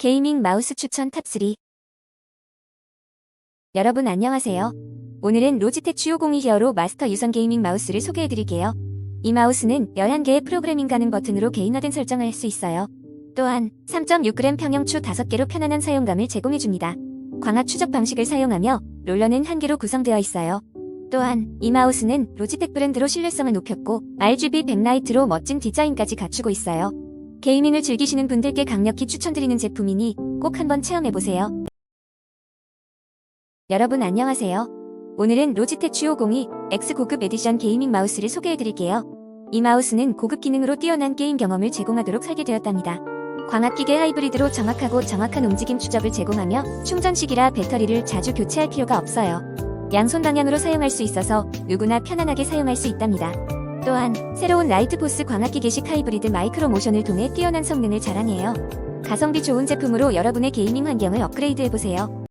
게이밍 마우스 추천 탑3 여러분 안녕하세요. 오늘은 로지텍 G502 히어로 마스터 유선 게이밍 마우스를 소개해드릴게요. 이 마우스는 11개의 프로그래밍 가능 버튼으로 개인화된 설정을 할 수 있어요. 또한 3.6g 평형추 5개로 편안한 사용감을 제공해줍니다. 광학 추적 방식을 사용하며 롤러는 한 개로 구성되어 있어요. 또한 이 마우스는 로지텍 브랜드로 신뢰성을 높였고 RGB 백라이트로 멋진 디자인까지 갖추고 있어요. 게이밍을 즐기시는 분들께 강력히 추천드리는 제품이니 꼭 한번 체험해보세요. 여러분 안녕하세요. 오늘은 로지텍 G502 X 고급 에디션 게이밍 마우스를 소개해드릴게요. 이 마우스는 고급 기능으로 뛰어난 게임 경험을 제공하도록 설계되었답니다. 광학기계 하이브리드로 정확하고 정확한 움직임 추적을 제공하며 충전식이라 배터리를 자주 교체할 필요가 없어요. 양손 방향으로 사용할 수 있어서 누구나 편안하게 사용할 수 있답니다. 또한 새로운 라이트포스 광학기계식 하이브리드 마이크로 모션을 통해 뛰어난 성능을 자랑해요. 가성비 좋은 제품으로 여러분의 게이밍 환경을 업그레이드해보세요.